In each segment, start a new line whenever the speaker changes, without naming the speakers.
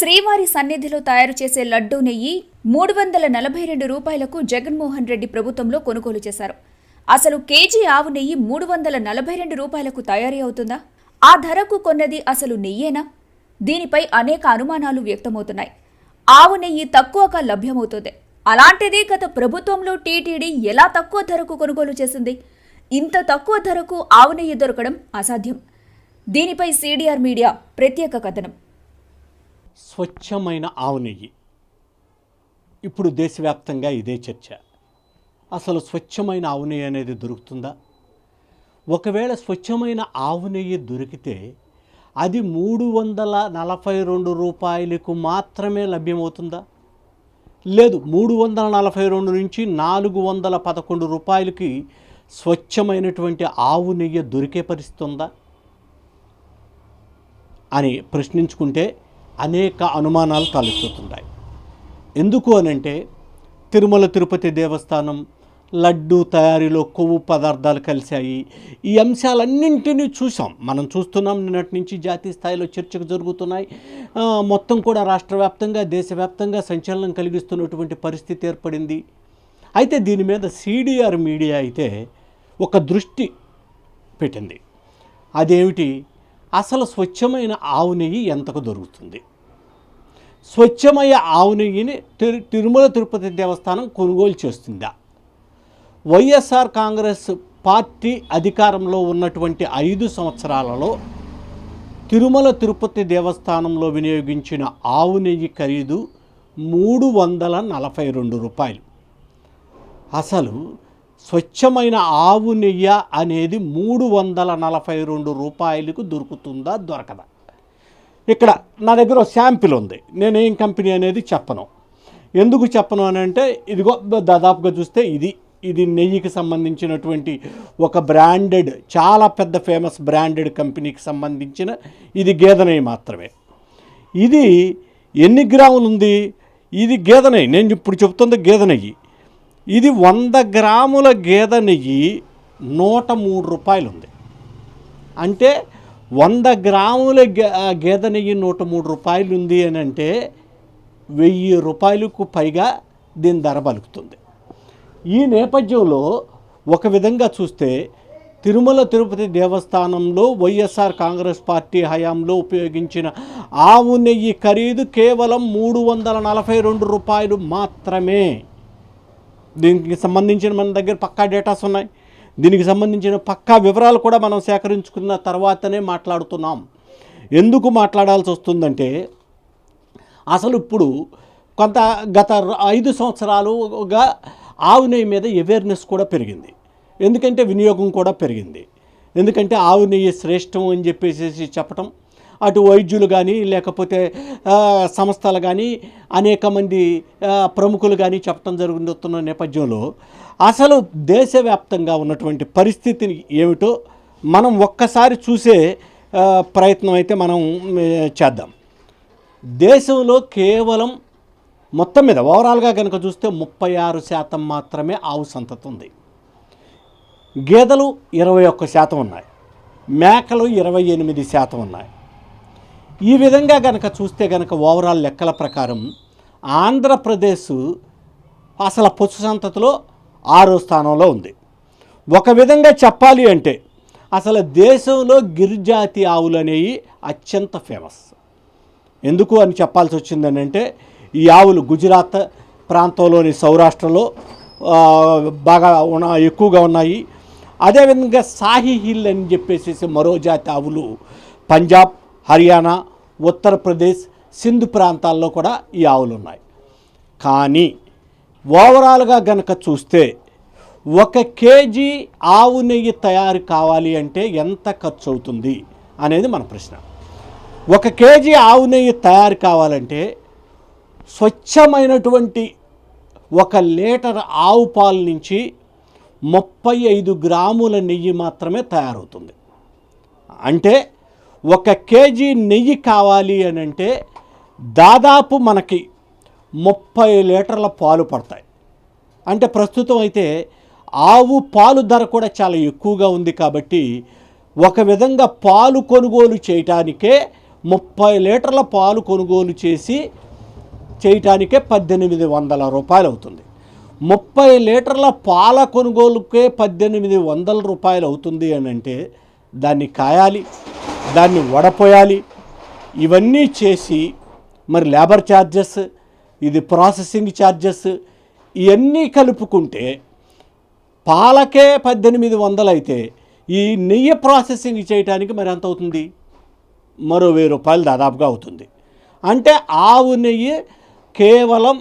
శ్రీవారి సన్నిధిలో తయారు చేసే లడ్డూ నెయ్యి మూడు వందల నలభై రెండు రూపాయలకు జగన్మోహన్ రెడ్డి ప్రభుత్వంలో కొనుగోలు చేశారు. అసలు కేజీ ఆవు నెయ్యి మూడు వందల నలభై రెండు రూపాయలకు తయారీ అవుతుందా? ఆ ధరకు కొన్నది అసలు నెయ్యేనా? దీనిపై అనేక అనుమానాలు వ్యక్తమవుతున్నాయి. ఆవు నెయ్యి తక్కువగా లభ్యమవుతుంది. అలాంటిది గత ప్రభుత్వంలో టీటీడీ ఎలా తక్కువ ధరకు కొనుగోలు చేసింది? ఇంత తక్కువ ధరకు ఆవు నెయ్యి దొరకడం అసాధ్యం. దీనిపై సీడీఆర్ మీడియా ప్రత్యేక కథనం.
స్వచ్ఛమైన ఆవు నెయ్యి. ఇప్పుడు దేశవ్యాప్తంగా ఇదే చర్చ. అసలు స్వచ్ఛమైన ఆవు నెయ్యి అనేది దొరుకుతుందా? ఒకవేళ స్వచ్ఛమైన ఆవు నెయ్యి దొరికితే అది మూడు వందల నలభై రెండు రూపాయలకు మాత్రమే లభ్యమవుతుందా? లేదు మూడు వందల నలభై రెండు నుంచి నాలుగు వందల పదకొండు రూపాయలకి స్వచ్ఛమైనటువంటి ఆవు నెయ్యి దొరికే పరిస్థితి ఉందా? అని ప్రశ్నించుకుంటే అనేక అనుమానాలు తలెత్తుతున్నాయి. ఎందుకు అనంటే తిరుమల తిరుపతి దేవస్థానం లడ్డు తయారీలో కొవ్వు పదార్థాలు కలిశాయి. ఈ అంశాలన్నింటినీ చూసాం మనం చూస్తున్నాం నిన్నటి నుంచి జాతీయ స్థాయిలో చర్చకు జరుగుతున్నాయి. మొత్తం కూడా రాష్ట్ర వ్యాప్తంగా దేశవ్యాప్తంగా సంచలనం కలిగిస్తున్నటువంటి పరిస్థితి ఏర్పడింది. అయితే దీని మీద సిడిఆర్ మీడియా అయితే ఒక దృష్టి పెట్టింది. అదేమిటి? అసలు స్వచ్ఛమైన ఆవు నెయ్యి ఎంతకు దొరుకుతుంది? స్వచ్ఛమయ్య ఆవు నెయ్యిని తిరు తిరుమల తిరుపతి దేవస్థానం కొనుగోలు చేస్తుందా? వైఎస్ఆర్ కాంగ్రెస్ పార్టీ అధికారంలో ఉన్నటువంటి ఐదు సంవత్సరాలలో తిరుమల తిరుపతి దేవస్థానంలో వినియోగించిన ఆవు నెయ్యి ఖరీదు మూడు వందల నలభై రెండు రూపాయలు. అసలు స్వచ్ఛమైన ఆవు నెయ్యి అనేది మూడు వందల నలభై రెండు రూపాయలకు దొరుకుతుందా? దొరకదా. ఇక్కడ నా దగ్గర శాంపిల్ ఉంది. నేను ఏం కంపెనీ అనేది చెప్పను. ఎందుకు చెప్పను అని అంటే ఇదిగో దాదాపుగా చూస్తే ఇది ఇది నెయ్యికి సంబంధించినటువంటి ఒక బ్రాండెడ్ చాలా పెద్ద ఫేమస్ బ్రాండెడ్ కంపెనీకి సంబంధించిన ఇది గేదె నెయ్యి మాత్రమే. ఇది ఎన్ని గ్రాములు ఉంది? ఇది గేదె నెయ్యి. నేను ఇప్పుడు చెప్తుంది గేదె నెయ్యి. ఇది వంద గ్రాముల గేదె నెయ్యి నూట మూడు రూపాయలు ఉంది అంటే వంద గ్రాముల గేదె నెయ్యి నూట మూడు రూపాయలు ఉంది అని అంటే వెయ్యి రూపాయలకు పైగా దీని ధర పలుకుతుంది. ఈ నేపథ్యంలో ఒక విధంగా చూస్తే తిరుమల తిరుపతి దేవస్థానంలో వైఎస్ఆర్ కాంగ్రెస్ పార్టీ హయాంలో ఉపయోగించిన ఆవు నెయ్యి ఖరీదు కేవలం మూడు వందల నలభై రెండు రూపాయలు మాత్రమే. దీనికి సంబంధించిన మన దగ్గర పక్కా డేటాస్ ఉన్నాయి. దీనికి సంబంధించిన పక్కా వివరాలు కూడా మనం సేకరించుకున్న తర్వాతనే మాట్లాడుతున్నాం. ఎందుకు మాట్లాడాల్సి వస్తుందంటే అసలు ఇప్పుడు కొంత గత ఐదు సంవత్సరాలుగా ఆవు నెయ్యి మీద అవేర్నెస్ కూడా పెరిగింది. ఎందుకంటే వినియోగం కూడా పెరిగింది. ఎందుకంటే ఆవు నెయ్యి శ్రేష్టం అని చెప్పేసి చెప్పటం అటు వైద్యులు కానీ లేకపోతే సంస్థలు కానీ అనేక మంది ప్రముఖులు కానీ చెప్పడం జరుగుతున్న నేపథ్యంలో అసలు దేశవ్యాప్తంగా ఉన్నటువంటి పరిస్థితిని ఏమిటో మనం ఒక్కసారి చూసే ప్రయత్నం అయితే మనం చేద్దాం. దేశంలో కేవలం మొత్తం మీద ఓవరాల్గా కనుక చూస్తే ముప్పై ఆరు శాతం మాత్రమే ఆవు సంతతి ఉంది. గేదెలు ఇరవై ఒక్క శాతం ఉన్నాయి. మేకలు ఇరవై ఎనిమిది శాతం ఉన్నాయి. ఈ విధంగా గనక చూస్తే గనక ఓవరాల్ లెక్కల ప్రకారం ఆంధ్రప్రదేశ్ అసలు పశు సంతతిలో ఆరో స్థానంలో ఉంది. ఒక విధంగా చెప్పాలి అంటే అసలు దేశంలో గిరిజాతి ఆవులు అనేవి అత్యంత ఫేమస్. ఎందుకు అని చెప్పాల్సి వచ్చిందని అంటే ఈ ఆవులు గుజరాత్ ప్రాంతంలోని సౌరాష్ట్రలో బాగా ఉన్న ఎక్కువగా ఉన్నాయి. అదేవిధంగా సాహి హిల్ అని చెప్పేసి మరో జాతి ఆవులు పంజాబ్ హర్యానా ఉత్తరప్రదేశ్ సింధు ప్రాంతాల్లో కూడా ఈ ఆవులు ఉన్నాయి కానీ ఓవరాల్గా గనక చూస్తే ఒక కేజీ ఆవు నెయ్యి తయారు కావాలి అంటే ఎంత ఖర్చు అవుతుంది అనేది మన ప్రశ్న. ఒక కేజీ ఆవు నెయ్యి తయారు కావాలంటే స్వచ్ఛమైనటువంటి ఒక లీటర్ ఆవు పాలు నుంచి ముప్పై ఐదు గ్రాముల నెయ్యి మాత్రమే తయారవుతుంది. అంటే ఒక కేజీ నెయ్యి కావాలి అని అంటే దాదాపు మనకి ముప్పై లీటర్ల పాలు పడతాయి. అంటే ప్రస్తుతం అయితే ఆవు పాలు ధర కూడా చాలా ఎక్కువగా ఉంది కాబట్టి ఒక విధంగా పాలు కొనుగోలు చేయటానికే ముప్పై లీటర్ల పాలు కొనుగోలు చేసి చేయటానికే పద్దెనిమిది వందల రూపాయలు అవుతుంది. ముప్పై లీటర్ల పాల కొనుగోలుకే పద్దెనిమిది వందల రూపాయలు అవుతుంది అని అంటే దాన్ని కాయాలి దాన్ని వడపోయాలి. ఇవన్నీ చేసి మరి లేబర్ ఛార్జెస్ ఇది ప్రాసెసింగ్ ఛార్జెస్ ఇవన్నీ కలుపుకుంటే పాలకే పద్దెనిమిది వందలు అయితే ఈ నెయ్యి ప్రాసెసింగ్ చేయడానికి మరి ఎంత అవుతుంది? మరో వెయ్యి రూపాయలు దాదాపుగా అవుతుంది. అంటే ఆవు నెయ్యి కేవలం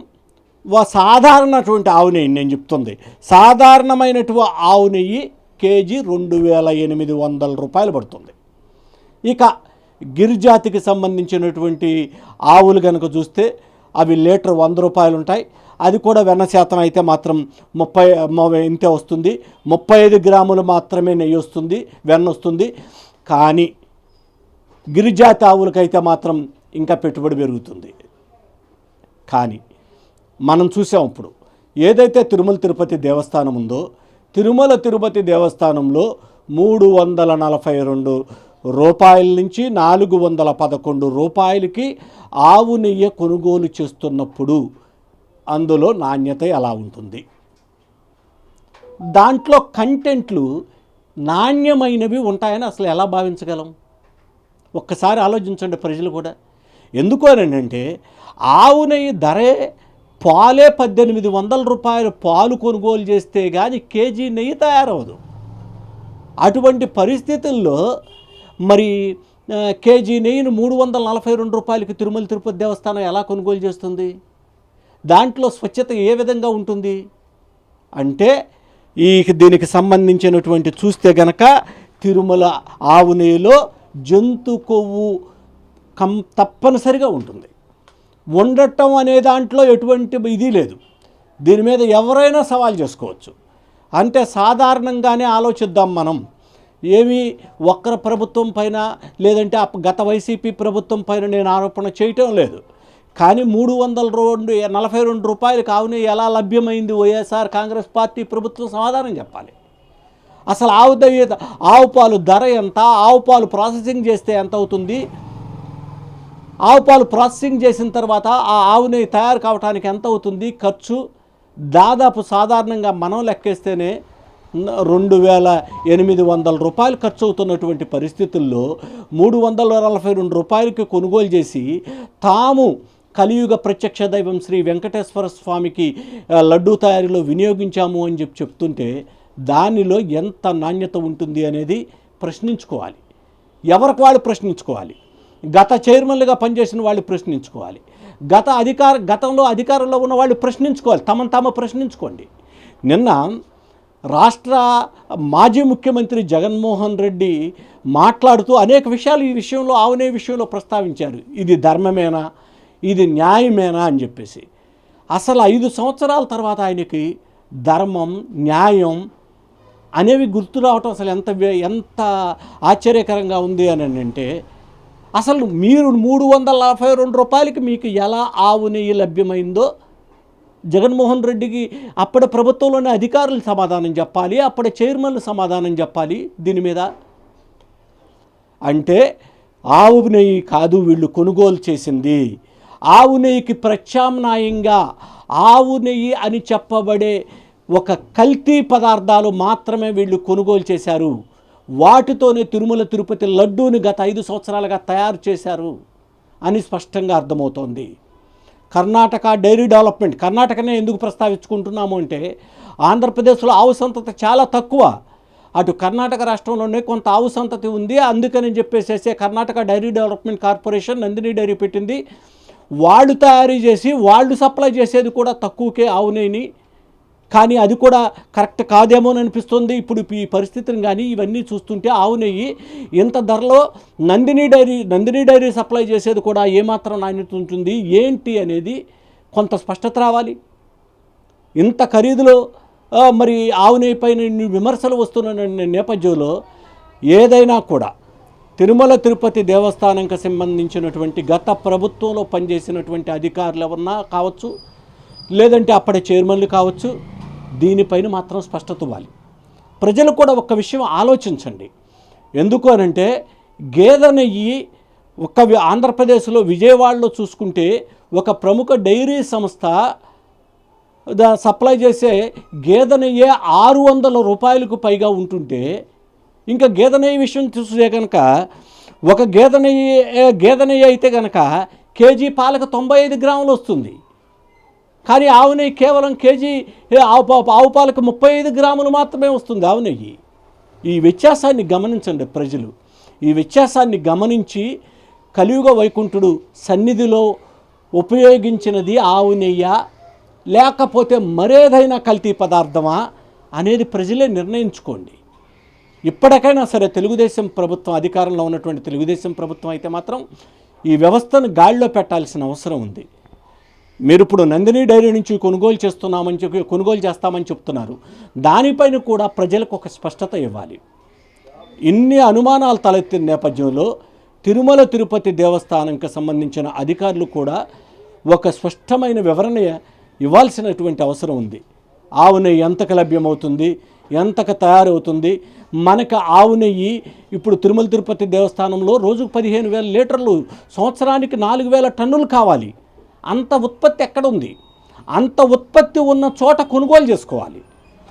సాధారణటువంటి ఆవు నెయ్యి నేను చెప్తుంది. సాధారణమైనటువంటి ఆవు నెయ్యి కేజీ రెండు వేల ఎనిమిది వందల రూపాయలు పడుతుంది. ఇక గిరిజాతికి సంబంధించినటువంటి ఆవులు కనుక చూస్తే అవి లీటర్ వంద రూపాయలు ఉంటాయి అది కూడా వెన్న శాతం అయితే మాత్రం ముప్పై ఇంతే వస్తుంది. ముప్పై ఐదు గ్రాములు మాత్రమే నెయ్యి వస్తుంది వెన్న వస్తుంది. కానీ గిరిజాతి ఆవులకైతే మాత్రం ఇంకా పెట్టుబడి పెరుగుతుంది. కానీ మనం చూసాం ఇప్పుడు ఏదైతే తిరుమల తిరుపతి దేవస్థానం ఉందో తిరుమల తిరుపతి దేవస్థానంలో మూడు వందల నలభై రెండు రూపాయల నుంచి నాలుగు వందల పదకొండు రూపాయలకి ఆవు నెయ్యి కొనుగోలు చేస్తున్నప్పుడు అందులో నాణ్యత ఎలా ఉంటుంది? దాంట్లో కంటెంట్లు నాణ్యమైనవి ఉంటాయని అసలు ఎలా భావించగలం? ఒక్కసారి ఆలోచించండి ప్రజలు కూడా. ఎందుకు అని అంటే ఆవు నెయ్యి ధరే పాలే పద్దెనిమిది వందల రూపాయలు పాలు కొనుగోలు చేస్తే కానీ కేజీ నెయ్యి తయారవదు. అటువంటి పరిస్థితుల్లో మరి కేజీ నెయ్యిని మూడు వందల నలభై రెండు రూపాయలకి తిరుమల తిరుపతి దేవస్థానం ఎలా కొనుగోలు చేస్తుంది? దాంట్లో స్వచ్ఛత ఏ విధంగా ఉంటుంది? అంటే ఈ దీనికి సంబంధించినటువంటి చూస్తే గనక తిరుమల ఆవు నెయ్యిలో జంతు కొవ్వు కం తప్పనిసరిగా ఉంటుంది. ఉండటం అనే దాంట్లో ఎటువంటి ఇది లేదు. దీని మీద ఎవరైనా సవాల్ చేసుకోవచ్చు. అంటే సాధారణంగానే ఆలోచిద్దాం మనం. ఏమి ఒక్కర ప్రభుత్వం పైన లేదంటే గత వైసీపీ ప్రభుత్వం పైన నేను ఆరోపణ చేయటం లేదు. కానీ మూడు వందల రెండు నలభై రెండు రూపాయలు కావునే ఎలా లభ్యమైంది వైఎస్ఆర్ కాంగ్రెస్ పార్టీ ప్రభుత్వం సమాధానం చెప్పాలి. అసలు ఆవు దయ్య ఆవు పాలు ధర ఎంత ఆవు పాలు ప్రాసెసింగ్ చేస్తే ఎంత అవుతుంది? ఆవు పాలు ప్రాసెసింగ్ చేసిన తర్వాత ఆ ఆవు నెయ్యి తయారు కావడానికి ఎంత అవుతుంది? ఖర్చు దాదాపు సాధారణంగా మనం లెక్కేస్తేనే రెండు వేల ఎనిమిది వందల రూపాయలు ఖర్చు అవుతున్నటువంటి పరిస్థితుల్లో మూడు వందల నలభై రెండు రూపాయలకి కొనుగోలు చేసి తాము కలియుగ ప్రత్యక్ష దైవం శ్రీ వెంకటేశ్వర స్వామికి లడ్డూ తయారీలో వినియోగించాము అని చెప్పి చెప్తుంటే దానిలో ఎంత నాణ్యత ఉంటుంది అనేది ప్రశ్నించుకోవాలి. ఎవరికి వాళ్ళు ప్రశ్నించుకోవాలి? గత చైర్మన్లుగా పనిచేసిన వాళ్ళు ప్రశ్నించుకోవాలి. గత అధికార గతంలో అధికారంలో ఉన్న వాళ్ళు ప్రశ్నించుకోవాలి. తమను తాము ప్రశ్నించుకోండి. నిన్న రాష్ట్ర మాజీ ముఖ్యమంత్రి జగన్మోహన్ రెడ్డి మాట్లాడుతూ అనేక విషయాలు ఈ విషయంలో ఆవునే విషయంలో ప్రస్తావించారు. ఇది ధర్మమేనా? ఇది న్యాయమేనా? అని చెప్పేసి. అసలు ఐదు సంవత్సరాల తర్వాత ఆయనకి ధర్మం న్యాయం అనేవి గుర్తు రావటం అసలు ఎంత వే- ఎంత ఆశ్చర్యకరంగా ఉంది అని అంటే అసలు మీరు మూడు వందల నలభై రెండు రూపాయలకి మీకు ఎలా ఆవు నెయ్యి లభ్యమైందో జగన్మోహన్ రెడ్డికి అప్పటి ప్రభుత్వంలోని అధికారులు సమాధానం చెప్పాలి అప్పటి చైర్మన్లు సమాధానం చెప్పాలి దీని మీద. అంటే ఆవు నెయ్యి కాదు వీళ్ళు కొనుగోలు చేసింది. ఆవు నెయ్యికి ప్రత్యామ్నాయంగా ఆవు నెయ్యి అని చెప్పబడే ఒక కల్తీ పదార్థాలు మాత్రమే వీళ్ళు కొనుగోలు చేశారు. వాటితోనే తిరుమల తిరుపతి లడ్డూని గత ఐదు సంవత్సరాలుగా తయారు చేశారు అని స్పష్టంగా అర్థమవుతోంది. కర్ణాటక డైరీ డెవలప్మెంట్ కర్ణాటకనే ఎందుకు ప్రస్తావించుకుంటున్నాము అంటే ఆంధ్రప్రదేశ్లో ఆవు సంతత చాలా తక్కువ. అటు కర్ణాటక రాష్ట్రంలోనే కొంత ఆవు సంతతి ఉంది. అందుకని చెప్పేసేసి Karnataka dairy development corporation Nandini dairy పెట్టింది. వాళ్ళు తయారు చేసి వాళ్ళు సప్లై చేసేది కూడా తక్కువకే ఆవునేని. కానీ అది కూడా కరెక్ట్ కాదేమో అని అనిపిస్తుంది. ఇప్పుడు ఈ పరిస్థితిని కానీ ఇవన్నీ చూస్తుంటే ఆవు నెయ్యి ఇంత ధరలో Nandini dairy Nandini dairy supply చేసేది కూడా ఏమాత్రం నాణ్యత ఉంటుంది? ఏంటి అనేది కొంత స్పష్టత రావాలి. ఇంత ఖరీదులో మరి ఆవు నెయ్యి పైన విమర్శలు వస్తున్న నేపథ్యంలో ఏదైనా కూడా తిరుమల తిరుపతి దేవస్థానంకి సంబంధించినటువంటి గత ప్రభుత్వంలో పనిచేసినటువంటి అధికారులు ఎవరన్నా కావచ్చు? లేదంటే అప్పటి చైర్మన్లు కావచ్చు? దీనిపైన మాత్రం స్పష్టత ఇవ్వాలి. ప్రజలు కూడా ఒక విషయం ఆలోచించండి. ఎందుకు అనంటే గేదె నెయ్యి ఒక ఆంధ్రప్రదేశ్లో విజయవాడలో చూసుకుంటే ఒక ప్రముఖ డైరీ సంస్థ దా సప్లై చేసే గేదె నెయ్యి ఆరు వందల రూపాయలకు పైగా ఉంటుంటే ఇంకా గేదె నెయ్యి విషయం చూస్తే కనుక ఒక గేదె నెయ్యి గేదె నెయ్యి అయితే కనుక కేజీ పాలకు తొంభై ఐదు గ్రాములు వస్తుంది. కానీ ఆవు నెయ్యి కేవలం కేజీ ఆవు ఆవు పాలకు ముప్పై ఐదు గ్రాములు మాత్రమే వస్తుంది ఆవు నెయ్యి. ఈ వ్యత్యాసాన్ని గమనించండి ప్రజలు. ఈ వ్యత్యాసాన్ని గమనించి కలియుగ వైకుంఠుడు సన్నిధిలో ఉపయోగించినది ఆవు నెయ్య లేకపోతే మరేదైనా కల్తీ పదార్థమా అనేది ప్రజలే నిర్ణయించుకోండి. ఇప్పటికైనా సరే తెలుగుదేశం ప్రభుత్వం అధికారంలో ఉన్నటువంటి తెలుగుదేశం ప్రభుత్వం అయితే మాత్రం ఈ వ్యవస్థను గాడిలో పెట్టాల్సిన అవసరం ఉంది. మీరు ఇప్పుడు నందిని డైరీ నుంచి కొనుగోలు చేస్తున్నామని చెప్పి కొనుగోలు చేస్తామని చెప్తున్నారు. దానిపైన కూడా ప్రజలకు ఒక స్పష్టత ఇవ్వాలి. ఇన్ని అనుమానాలు తలెత్తిన నేపథ్యంలో తిరుమల తిరుపతి దేవస్థానంకి సంబంధించిన అధికారులు కూడా ఒక స్పష్టమైన వివరణ ఇవ్వాల్సినటువంటి అవసరం ఉంది. ఆవు నెయ్యి ఎంతకు లభ్యమవుతుంది? ఎంతకు తయారవుతుంది? మనకు ఆవు నెయ్యి ఇప్పుడు తిరుమల తిరుపతి దేవస్థానంలో రోజుకు పదిహేను వేల లీటర్లు సంవత్సరానికి నాలుగు వేల టన్నులు కావాలి. అంత ఉత్పత్తి ఎక్కడుంది? అంత ఉత్పత్తి ఉన్న చోట కొనుగోలు చేసుకోవాలి.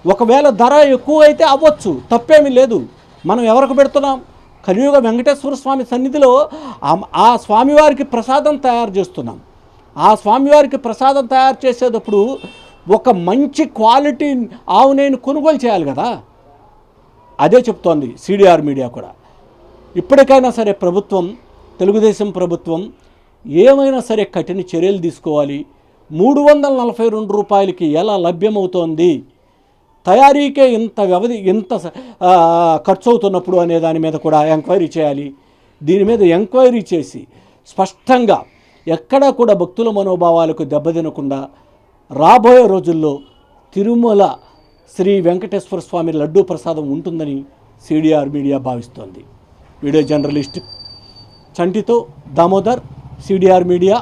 ఒకవేళ ధర ఎక్కువ అయితే అవ్వచ్చు తప్పేమీ లేదు. మనం ఎవరికి పెడుతున్నాం? కలియుగ వెంకటేశ్వర స్వామి సన్నిధిలో ఆ- ఆ స్వామివారికి ప్రసాదం తయారు చేస్తున్నాం. ఆ స్వామివారికి ప్రసాదం తయారు చేసేటప్పుడు ఒక మంచి క్వాలిటీ ఆవు నేను కొనుగోలు చేయాలి కదా? అదే చెప్తోంది సిడిఆర్ మీడియా కూడా. ఇప్పటికైనా సరే ప్రభుత్వం తెలుగుదేశం ప్రభుత్వం ఏమైనా సరే కఠిన చర్యలు తీసుకోవాలి. మూడు వందల నలభై రెండు రూపాయలకి ఎలా లభ్యమవుతోంది? తయారీకే ఇంత వ్యవధి ఇంత ఖర్చు అవుతున్నప్పుడు అనే దాని మీద కూడా ఎంక్వైరీ చేయాలి. దీని మీద ఎంక్వైరీ చేసి స్పష్టంగా ఎక్కడా కూడా భక్తుల మనోభావాలకు దెబ్బతినకుండా రాబోయే రోజుల్లో తిరుమల శ్రీ వెంకటేశ్వర స్వామి లడ్డూ ప్రసాదం ఉంటుందని సిడిఆర్ మీడియా భావిస్తోంది. వీడియో జర్నలిస్ట్ చంటితో దామోదర్ సిడిఆర్ మీడియా